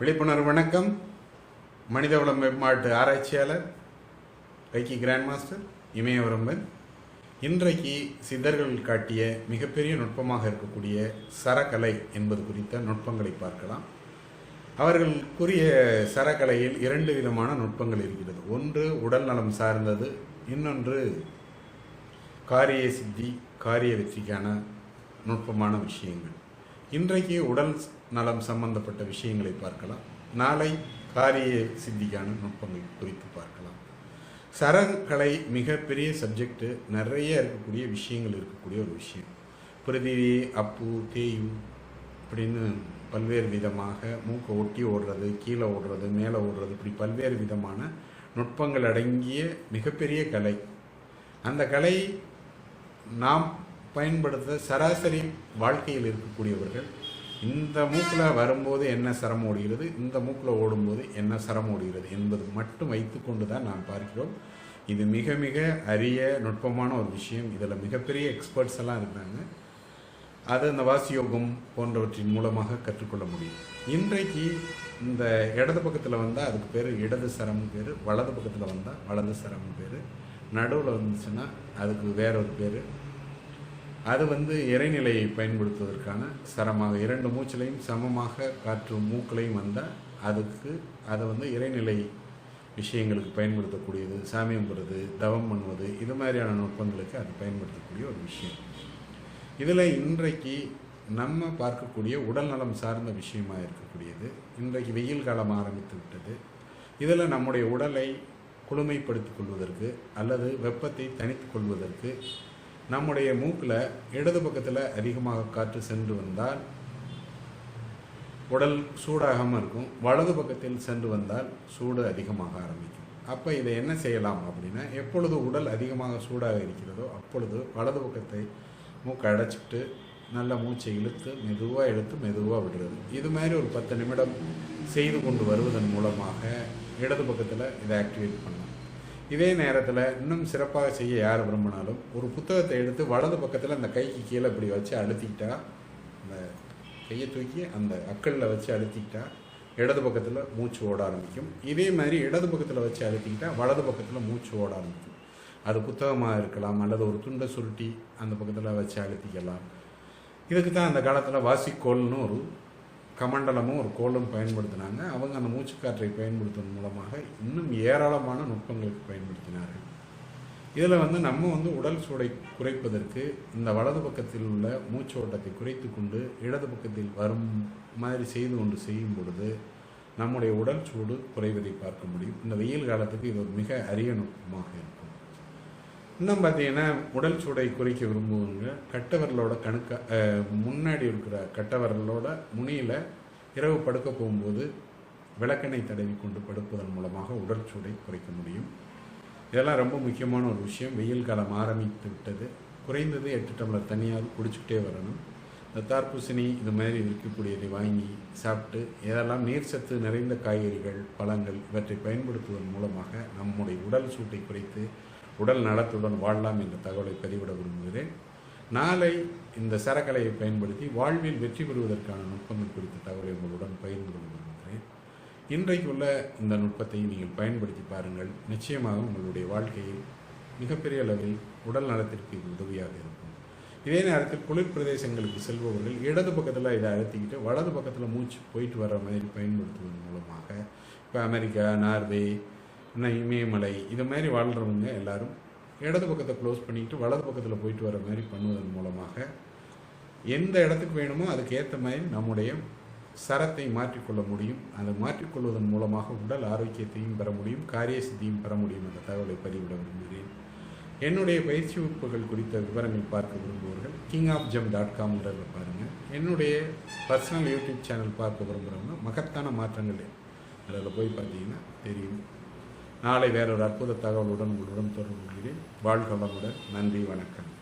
விழிப்புணர்வு வணக்கம். மனிதவள மேம்பாட்டு ஆராய்ச்சியாளர் ரைக்கி கிராண்ட் மாஸ்டர் இமயவரம்பன் இன்றைக்கு சித்தர்கள் காட்டிய மிகப்பெரிய நுட்பமாக இருக்கக்கூடிய சரக்கலை என்பது குறித்த நுட்பங்களை பார்க்கலாம். அவர்கள் கூறிய சரக்கலையில் இரண்டு விதமான நுட்பங்கள் இருக்கிறது. ஒன்று உடல் நலம் சார்ந்தது. இன்னொன்று காரிய சித்தி காரிய வெற்றிக்கான நுட்பமான விஷயங்கள். இன்றைக்கு உடல் நலம் சம்பந்தப்பட்ட விஷயங்களை பார்க்கலாம். நாளை காரிய சித்திக்கான நுட்பங்கள் குறித்து பார்க்கலாம். சரக்கலை மிகப்பெரிய சப்ஜெக்டு நிறைய இருக்கக்கூடிய விஷயங்கள் இருக்கக்கூடிய ஒரு விஷயம். பிரிதிவி அப்பு தேயு அப்படின்னு பல்வேறு விதமாக மூக்கை ஒட்டி ஓடுறது கீழே ஓடுறது மேலே ஓடுறது இப்படி பல்வேறு விதமான நுட்பங்கள் அடங்கிய மிகப்பெரிய கலை. அந்த கலை நாம் பயன்படுத்த சராசரி வாழ்க்கையில் இருக்கக்கூடியவர்கள் இந்த மூக்கில் வரும்போது என்ன சிரமம் ஓடுகிறது இந்த மூக்கில் ஓடும்போது என்ன சிரமம் ஓடுகிறது என்பது மட்டும் வைத்துக்கொண்டு தான் நாம் பார்க்கிறோம். இது மிக மிக அரிய நுட்பமான ஒரு விஷயம். இதில் மிகப்பெரிய எக்ஸ்பர்ட்ஸ் எல்லாம் இருந்தாங்க. அது இந்த வாசியோகம் போன்றவற்றின் மூலமாக கற்றுக்கொள்ள முடியும். இன்றைக்கு இந்த இடது பக்கத்தில் வந்தால் அதுக்கு பேர் இடது சிரமம் பேர் வலது பக்கத்தில் வந்தால் வலது சிரமம் பேர் நடுவில் வந்துச்சுன்னா அதுக்கு வேற ஒரு பேர் அது வந்து இறைநிலையை பயன்படுத்துவதற்கான சரமாக. இரண்டு மூச்சிலையும் சமமாக காற்று மூக்களையும் வந்தால் அதுக்கு அதை வந்து இறைநிலை விஷயங்களுக்கு பயன்படுத்தக்கூடியது. சாமியம் போடுறது தவம் பண்ணுவது இது மாதிரியான நுட்பங்களுக்கு அது பயன்படுத்தக்கூடிய ஒரு விஷயம். இதில் இன்றைக்கு நம்ம பார்க்கக்கூடிய உடல் நலம் சார்ந்த விஷயமாக இருக்கக்கூடியது. இன்றைக்கு வெயில் காலம் ஆரம்பித்து விட்டது. இதில் நம்முடைய உடலை குளுமைப்படுத்திக் கொள்வதற்கு அல்லது வெப்பத்தை தணித்துக் கொள்வதற்கு நம்முடைய மூக்கில் இடது பக்கத்தில் அதிகமாக காற்று சென்று வந்தால் உடல் சூடாகாமல் இருக்கும். வலது பக்கத்தில் சென்று வந்தால் சூடு அதிகமாக ஆரம்பிக்கும். அப்போ இதை என்ன செய்யலாம் அப்படின்னா எப்பொழுது உடல் அதிகமாக சூடாக இருக்கிறதோ அப்பொழுது வலது பக்கத்தை மூக்கை அடைச்சிட்டு நல்ல மூச்சை இழுத்து மெதுவாக இழுத்து மெதுவாக விடுறது. இது மாதிரி ஒரு பத்து நிமிடம் செய்து கொண்டு வருவதன் மூலமாக இடது பக்கத்தில் இதை ஆக்டிவேட் பண்ணலாம். இதே நேரத்தில் இன்னும் சிறப்பாக செய்ய யார் விரும்பினாலும் ஒரு புத்தகத்தை எடுத்து வலது பக்கத்தில் அந்த கைக்கு கீழே இப்படி வச்சு அழுத்திக்கிட்டா அந்த கையை தூக்கி அந்த அக்கல்ல வச்சு அழுத்திக்கிட்டா இடது பக்கத்தில் மூச்சு ஓட ஆரம்பிக்கும். இதே மாதிரி இடது பக்கத்தில் வச்சு அழுத்திக்கிட்டா வலது பக்கத்தில் மூச்சு ஓட ஆரம்பிக்கும். அது புத்தகமாக இருக்கலாம் அல்லது ஒரு துண்டை சுருட்டி அந்த பக்கத்தில் வச்சு அழுத்திக்கலாம். இதுக்கு தான் அந்த காலத்தில் வாசிக்கோல்னு ஒரு கமண்டலமும் ஒரு கோலும் பயன்படுத்தினாங்க. அவங்க அந்த மூச்சுக்காற்றை பயன்படுத்துவதன் மூலமாக இன்னும் ஏராளமான நுட்பங்களுக்கு பயன்படுத்தினார்கள். இதில் வந்து நம்ம வந்து உடல் சூடை குறைப்பதற்கு இந்த வலது பக்கத்தில் உள்ள மூச்சு ஓட்டத்தை குறைத்து கொண்டு இடது பக்கத்தில் வரும் மாதிரி செய்து கொண்டு செய்யும் பொழுது நம்முடைய உடல் சூடு குறைவதை பார்க்க முடியும். இந்த வெயில் காலத்துக்கு இது ஒரு மிக அரிய நுட்பமாக இருக்கும். இன்னும் பார்த்தீங்கன்னா உடல் சூடை குறைக்க விரும்புவவங்க கட்டவரலோட கணுக்க முன்னாடி இருக்கிற கட்டவரலோட முனியில் இரவு படுக்க போகும்போது விளக்கெண்ணெய் தடவி கொண்டு படுப்பதன் மூலமாக உடல் சூடை குறைக்க முடியும். இதெல்லாம் ரொம்ப முக்கியமான ஒரு விஷயம். வெயில் காலம் ஆரம்பித்து விட்டது. குறைந்தது எட்டு டம்ளர் தனியாக குடிச்சுக்கிட்டே வரணும். இந்த தார்பூசணி இது மாதிரி இருக்கக்கூடியதை வாங்கி சாப்பிட்டு இதெல்லாம் நீர் சத்து நிறைந்த காய்கறிகள் பழங்கள் இவற்றை பயன்படுத்துவதன் மூலமாக நம்முடைய உடல் சூட்டை குறைத்து உடல் நலத்துடன் வாழலாம் என்ற தகவலை பதிவிட விரும்புகிறேன். நாளை இந்த சரக்கலையை பயன்படுத்தி வாழ்வில் வெற்றி பெறுவதற்கான நுட்பங்கள் குறித்த தகவலை உங்களுடன் பகிர்ந்து கொள்ள விரும்புகிறேன். இன்றைக்கு உள்ள இந்த நுட்பத்தை நீங்கள் பயன்படுத்தி பாருங்கள். நிச்சயமாக உங்களுடைய வாழ்க்கையில் மிகப்பெரிய அளவில் உடல் நலத்திற்கு இது உதவியாக இருக்கும். இதே நேரத்தில் குளிர் பிரதேசங்களுக்கு செல்பவர்கள் இடது பக்கத்தில் இதை அழுத்திக்கிட்டு வலது பக்கத்தில் மூச்சு போயிட்டு வர்ற மாதிரி பயன்படுத்துவதன் மூலமாக இப்போ அமெரிக்கா நார்வே இமயமலை இது மாதிரி வாழ்கிறவங்க எல்லாரும் இடது பக்கத்தை க்ளோஸ் பண்ணிக்கிட்டு வலது பக்கத்தில் போயிட்டு வர மாதிரி பண்ணுவதன் மூலமாக எந்த இடத்துக்கு வேணுமோ அதுக்கு ஏற்ற மாதிரி நம்முடைய சரத்தை மாற்றிக்கொள்ள முடியும். அதை மாற்றிக்கொள்வதன் மூலமாக உடல் ஆரோக்கியத்தையும் பெற முடியும் காரிய சித்தியும் பெற முடியும் என்ற தகவலை பதிவிட விரும்புகிறேன். என்னுடைய பயிற்சி வகுப்புகள் குறித்த விவரங்கள் பார்க்க விரும்புபவர்கள் கிங் ஆஃப் ஜம் டாட் காம்ங்கிறத பாருங்கள் என்னுடைய பர்சனல் யூடியூப் சேனல் பார்க்க விரும்புகிறவங்க மகத்தான மாற்றங்கள் அதில் போய் பார்த்தீங்கன்னா தெரியும். நாளை வேறொரு அற்புத தகவலுடன் உங்களுடன் தொடர்பு கொள்கிறேன் வாழ்க வளமுடன். நன்றி வணக்கம்.